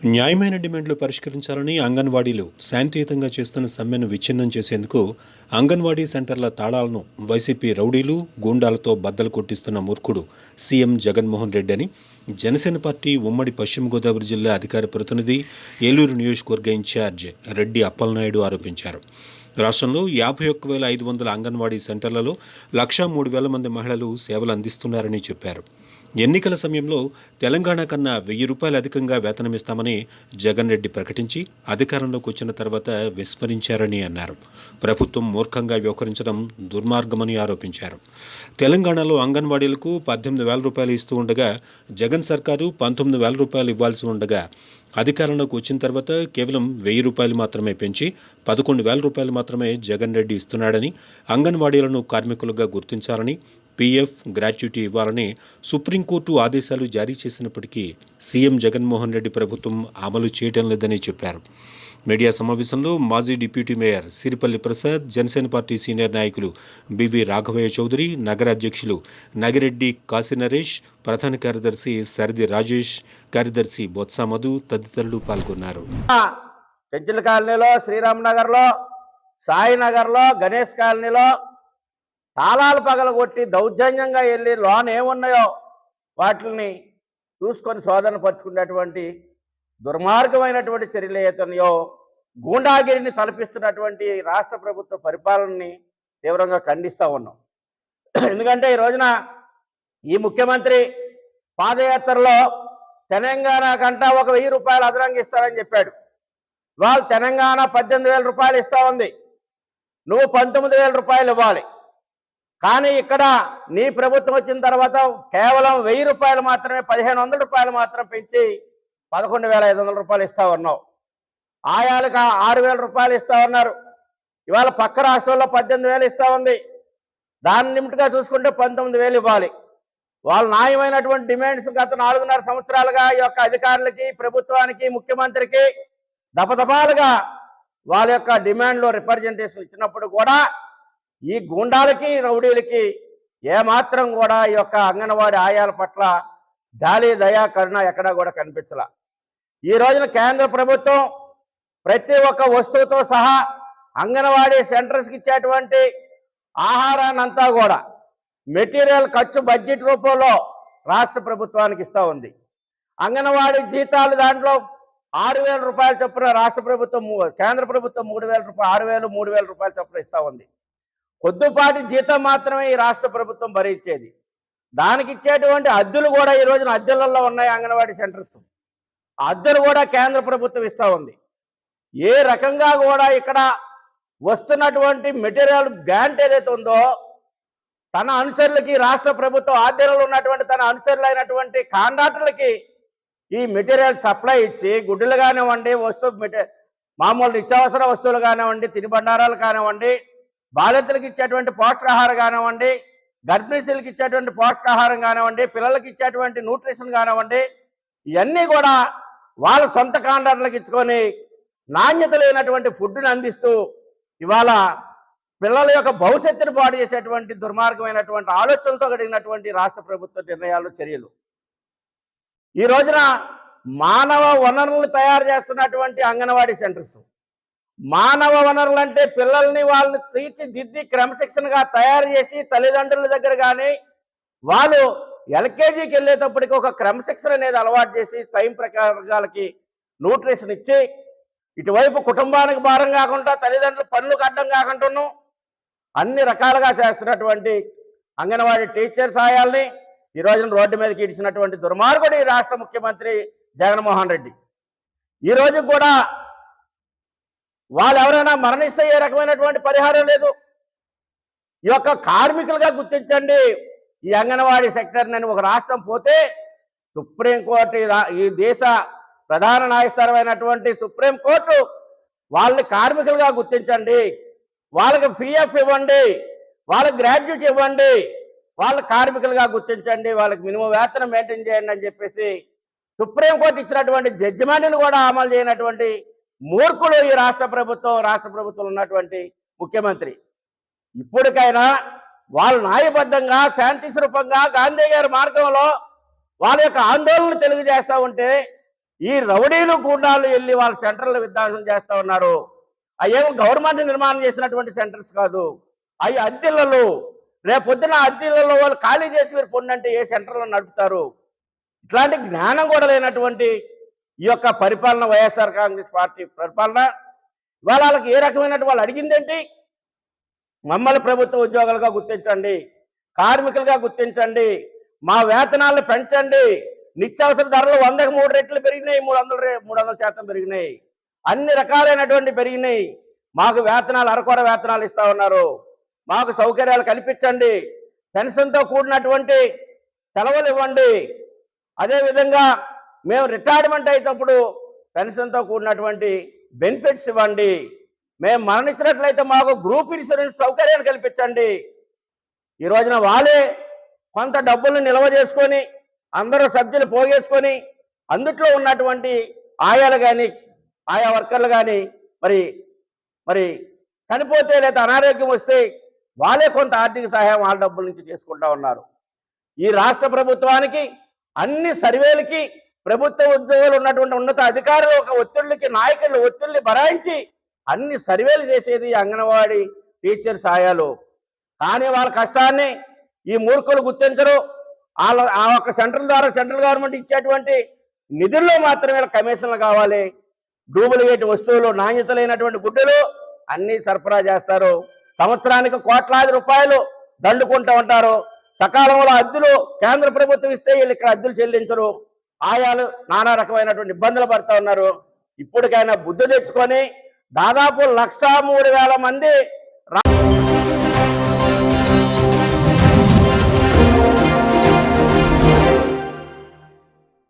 న్యాయమైన డిమాండ్లు పరిష్కరించాలని అంగన్వాడీలు శాంతియుతంగా చేస్తున్న సమ్మెను విచ్ఛిన్నం చేసేందుకు అంగన్వాడీ సెంటర్ల తాళాలను వైసీపీ రౌడీలు గూండాలతో బద్దలు కొట్టిస్తున్న మూర్ఖుడు సీఎం జగన్మోహన్ రెడ్డి అని జనసేన పార్టీ ఉమ్మడి పశ్చిమ గోదావరి జిల్లా అధికార ప్రతినిధి ఏలూరు నియోజకవర్గ ఇన్ఛార్జ్ రెడ్డి అప్పలనాయుడు ఆరోపించారు. రాష్ట్రంలో యాభై ఒక్క వేల ఐదు వందల అంగన్వాడీ సెంటర్లలో లక్షా మూడు వేల మంది మహిళలు సేవలు అందిస్తున్నారని చెప్పారు. ఎన్నికల సమయంలో తెలంగాణ కన్నా వెయ్యి రూపాయలు అధికంగా వేతనమిస్తామని జగన్ రెడ్డి ప్రకటించి అధికారంలోకి వచ్చిన తర్వాత విస్మరించారని అన్నారు. ప్రభుత్వం మూర్ఖంగా వ్యవహరించడం దుర్మార్గమని ఆరోపించారు. తెలంగాణలో అంగన్వాడీలకు పద్దెనిమిది వేల రూపాయలు ఇస్తూ ఉండగా జగన్ సర్కారు పంతొమ్మిది వేల రూపాయలు ఇవ్వాల్సి ఉండగా అధికారంలోకి వచ్చిన తర్వాత కేవలం వెయ్యి రూపాయలు మాత్రమే పెంచి పదకొండు వేల రూపాయలు మాత్రమే జగన్ రెడ్డి ఇస్తున్నాడని అంగన్వాడీలను కార్మికులుగా గుర్తించాలని పీఎఫ్ గ్రాట్యుటీ ఇవ్వాలని సుప్రీంకోర్టు ఆదేశాలు జారీ చేసినప్పటికీ సీఎం జగన్మోహన్ రెడ్డి ప్రభుత్వం అమలు చేయటం లేదని చెప్పారు. మీడియా సమావేశంలో మాజీ deputy mayor Siripalli Prasad Janasena party senior నాయకులు బివి రాఘవయ్య చౌదరి నగర అధ్యక్షులు నగిరెడ్డి కాశీ నరేష్ ప్రధాన కార్యదర్శి సరిది రాజేష్ కార్యదర్శి బొత్స మధు తదితరులు పాల్గొన్నారు. పెంచుల కాలనీలో శ్రీరామ్ నగర్లో సాయినగర్లో గణేష్ కాలనీలో తాళాలు పగలగొట్టి దౌర్జన్యంగా వెళ్ళి లోన్ ఏమున్నాయో వాటిని చూసుకొని శోధన పరుచుకున్నటువంటి దుర్మార్గమైనటువంటి చర్యలు ఏతున్నాయో గూండాగిరిని తలపిస్తున్నటువంటి రాష్ట్ర ప్రభుత్వ పరిపాలనని తీవ్రంగా ఖండిస్తూ ఉన్నాం. ఎందుకంటే ఈ రోజున ఈ ముఖ్యమంత్రి పాదయాత్రలో తెలంగాణ కంటా ఒక వెయ్యి రూపాయలు అదనంగా ఇస్తారని చెప్పాడు. వాళ్ళు తెలంగాణ పద్దెనిమిది వేల రూపాయలు ఇస్తా ఉంది. నువ్వు పంతొమ్మిది వేల రూపాయలు ఇవ్వాలి. కానీ ఇక్కడ నీ ప్రభుత్వం వచ్చిన తర్వాత కేవలం వెయ్యి రూపాయలు మాత్రమే పదిహేను వందల రూపాయలు మాత్రం పెంచి పదకొండు వేల ఐదు వందల రూపాయలు ఇస్తా ఉన్నావు. ఆయాలకు ఆరు వేల రూపాయలు ఇస్తా ఉన్నారు. ఇవాళ పక్క రాష్ట్రంలో పద్దెనిమిది వేలు ఇస్తా ఉంది. దాని నిమిట్గా చూసుకుంటే పంతొమ్మిది వేలు ఇవ్వాలి. వాళ్ళ న్యాయమైనటువంటి డిమాండ్స్ గత నాలుగున్నర సంవత్సరాలుగా ఈ యొక్క అధికారులకి ప్రభుత్వానికి ముఖ్యమంత్రికి దపదపాలుగా వాళ్ళ యొక్క డిమాండ్లో రిప్రజెంటేషన్ ఇచ్చినప్పుడు కూడా ఈ గూండాలకి రౌడీలకి ఏమాత్రం కూడా ఈ యొక్క అంగన్వాడి ఆయాల పట్ల జాలి దయా కరుణ ఎక్కడా కూడా కనిపించలా. ఈ రోజున కేంద్ర ప్రభుత్వం ప్రతి ఒక్క వస్తువుతో సహా అంగన్వాడీ సెంటర్స్కి ఇచ్చేటువంటి ఆహారాన్ని అంతా కూడా మెటీరియల్ ఖర్చు బడ్జెట్ రూపంలో రాష్ట్ర ప్రభుత్వానికి ఇస్తూ ఉంది. అంగన్వాడీ జీతాలు దాంట్లో ఆరు వేల రూపాయల చొప్పున రాష్ట్ర ప్రభుత్వం మూ- కేంద్ర ప్రభుత్వం మూడు వేల రూపాయలు ఆరు వేలు మూడు వేల రూపాయల చొప్పున ఇస్తూ ఉంది. కొద్దిపాటి జీతం మాత్రమే ఈ రాష్ట్ర ప్రభుత్వం భరించేది. దానికి ఇచ్చేటువంటి అద్దెలు కూడా ఈ రోజున అద్దెలలో ఉన్నాయి అంగన్వాడీ సెంటర్స్. అద్దెలు కూడా కేంద్ర ప్రభుత్వం ఇస్తూ ఉంది. ఏ రకంగా కూడా ఇక్కడ వస్తున్నటువంటి మెటీరియల్ గ్రాంట్ ఏదైతే ఉందో తన అనుచరులకి రాష్ట్ర ప్రభుత్వం ఆధ్వర్యంలో ఉన్నటువంటి తన అనుచరులైనటువంటి కాంట్రాక్టర్లకి ఈ మెటీరియల్ సప్లై ఇచ్చి గుడ్డలు కానివ్వండి వస్తువు మెటీ మామూలు నిత్యావసర వస్తువులు కానివ్వండి తినుబండారాలు కానివ్వండి బాధితులకు ఇచ్చేటువంటి పోషకాహారం కానివ్వండి గర్భిణీశులకు ఇచ్చేటువంటి పోషకాహారం కానివ్వండి పిల్లలకి ఇచ్చేటువంటి న్యూట్రిషన్ కానివ్వండి ఇవన్నీ కూడా వాళ్ళ సొంత కాంట్రాక్టర్లకు ఇచ్చుకొని నాణ్యత లేనటువంటి ఫుడ్ని అందిస్తూ ఇవాళ పిల్లల యొక్క భవిష్యత్తును పాడు చేసేటువంటి దుర్మార్గమైనటువంటి ఆలోచనలతో కలిగినటువంటి రాష్ట్ర ప్రభుత్వ నిర్ణయాలు చర్యలు. ఈ రోజున మానవ వనరులు తయారు చేస్తున్నటువంటి అంగన్వాడీ సెంటర్స్ మానవ వనరులు అంటే పిల్లల్ని వాళ్ళని తీర్చిదిద్ది క్రమశిక్షణగా తయారు చేసి తల్లిదండ్రుల దగ్గర కానీ వాళ్ళు ఎల్కేజీకి వెళ్ళేటప్పటికి ఒక క్రమశిక్షణ అనేది అలవాటు చేసి టైం ప్రకారాలకి న్యూట్రిషన్ ఇచ్చి ఇటువైపు కుటుంబానికి భారం కాకుండా తల్లిదండ్రులు పనులకు అడ్డం కాకుండా అన్ని రకాలుగా చేస్తున్నటువంటి అంగన్వాడీ టీచర్ సాయాల్ని ఈ రోజున రోడ్డు మీదకి ఇడిచినటువంటి దుర్మార్గుడు ఈ రాష్ట్ర ముఖ్యమంత్రి జగన్మోహన్ రెడ్డి. ఈ రోజు కూడా వాళ్ళు ఎవరైనా మరణిస్తే ఏ రకమైనటువంటి పరిహారం లేదు? ఈ యొక్క కార్మికులుగా గుర్తించండి. ఈ అంగన్వాడీ సెక్టర్ నేను ఒక రాష్ట్రం పోతే సుప్రీంకోర్టు ఈ ఈ దేశ ప్రధాన న్యాయస్థానమైనటువంటి సుప్రీంకోర్టు వాళ్ళని కార్మికులుగా గుర్తించండి. వాళ్ళకి ఫీఎఫ్ ఇవ్వండి. వాళ్ళకి గ్రాడ్యుయేట్ ఇవ్వండి. వాళ్ళ కార్మికులుగా గుర్తించండి. వాళ్ళకి మినిమం వేతనం మెయింటైన్ చేయండి అని చెప్పేసి సుప్రీంకోర్టు ఇచ్చినటువంటి జడ్జిమెంట్ని కూడా అమలు చేయనటువంటి మూర్ఖులు ఈ రాష్ట్ర ప్రభుత్వం రాష్ట్ర ప్రభుత్వంలో ఉన్నటువంటి ముఖ్యమంత్రి. ఇప్పటికైనా వాళ్ళు న్యాయబద్ధంగా శాంతి స్వరూపంగా గాంధీ గారి మార్గంలో వాళ్ళ యొక్క ఆందోళన తెలియజేస్తూ ఉంటే ఈ రౌడీలు గూండాలు వెళ్ళి వాళ్ళ సెంటర్లు విధ్వంసం చేస్తూ ఉన్నారు. అవేమో గవర్నమెంట్ నిర్మాణం చేసినటువంటి సెంటర్స్ కాదు. అవి అద్దెలలో రేపొద్దున అద్దెలలో వాళ్ళు ఖాళీ చేసి మీరు పొందంటే ఏ సెంటర్లో నడుపుతారు? ఇట్లాంటి జ్ఞానం కూడా లేనటువంటి ఈ యొక్క పరిపాలన వైఎస్ఆర్ కాంగ్రెస్ పార్టీ పరిపాలన. ఇవాళ వాళ్ళకి ఏ రకమైనటువంటి వాళ్ళు అడిగిందేంటి? మమ్మల్ని ప్రభుత్వ ఉద్యోగాలుగా గుర్తించండి కార్మికులుగా గుర్తించండి మా వేతనాలను పెంచండి. నిత్యావసర ధరలు వందకు మూడు రెట్లు పెరిగినాయి మూడు వందల మూడు వందల శాతం పెరిగినాయి. అన్ని రకాలైనటువంటి పెరిగినాయి. మాకు వేతనాలు అరకొర వేతనాలు ఇస్తా ఉన్నారు. మాకు సౌకర్యాలు కల్పించండి. పెన్షన్తో కూడినటువంటి సెలవులు ఇవ్వండి. అదేవిధంగా మేము రిటైర్మెంట్ అయినప్పుడు పెన్షన్తో కూడినటువంటి బెనిఫిట్స్ ఇవ్వండి. మేము మరణించినట్లయితే మాకు గ్రూప్ ఇన్సూరెన్స్ సౌకర్యాలు కల్పించండి. ఈ రోజున వాళ్ళే కొంత డబ్బులను నిల్వ చేసుకొని అందరూ సభ్యులు పోగేసుకొని అందుట్లో ఉన్నటువంటి ఆయాలు కానీ ఆయా వర్కర్లు కానీ మరి మరి చనిపోతే లేదా అనారోగ్యం వస్తే వాళ్ళే కొంత ఆర్థిక సహాయం వాళ్ళ డబ్బుల నుంచి చేసుకుంటా ఉన్నారు. ఈ రాష్ట్ర ప్రభుత్వానికి అన్ని సర్వేలకి ప్రభుత్వ ఉద్యోగులు ఉన్నటువంటి ఉన్నత అధికారులు ఒక ఒత్తిళ్ళకి నాయకులు ఒత్తిళ్ళని భరాయించి అన్ని సర్వేలు చేసేది అంగన్వాడీ టీచర్ సాయాలు. కానీ వాళ్ళ కష్టాన్ని ఈ మూర్ఖులు గుర్తించరు. వాళ్ళ ఆ యొక్క సెంట్రల్ ద్వారా సెంట్రల్ గవర్నమెంట్ ఇచ్చేటువంటి నిధుల్లో మాత్రమే కమిషన్లు కావాలి. డూప్లికేట్ వస్తువులు నాణ్యత లేనటువంటి గుడ్డలు అన్నీ సరఫరా చేస్తారు. సంవత్సరానికి కోట్లాది రూపాయలు దండుకుంటూ ఉంటారు. సకాలంలో అద్దెలు కేంద్ర ప్రభుత్వం ఇస్తే వీళ్ళు ఇక్కడ అద్దెలు చెల్లించరు. ఆయాలు నానా రకమైనటువంటి ఇబ్బందులు పడుతూ ఉన్నారు. ఇప్పటికైనా బుద్ధి తెచ్చుకొని దాదాపు లక్ష మూడు వేల మంది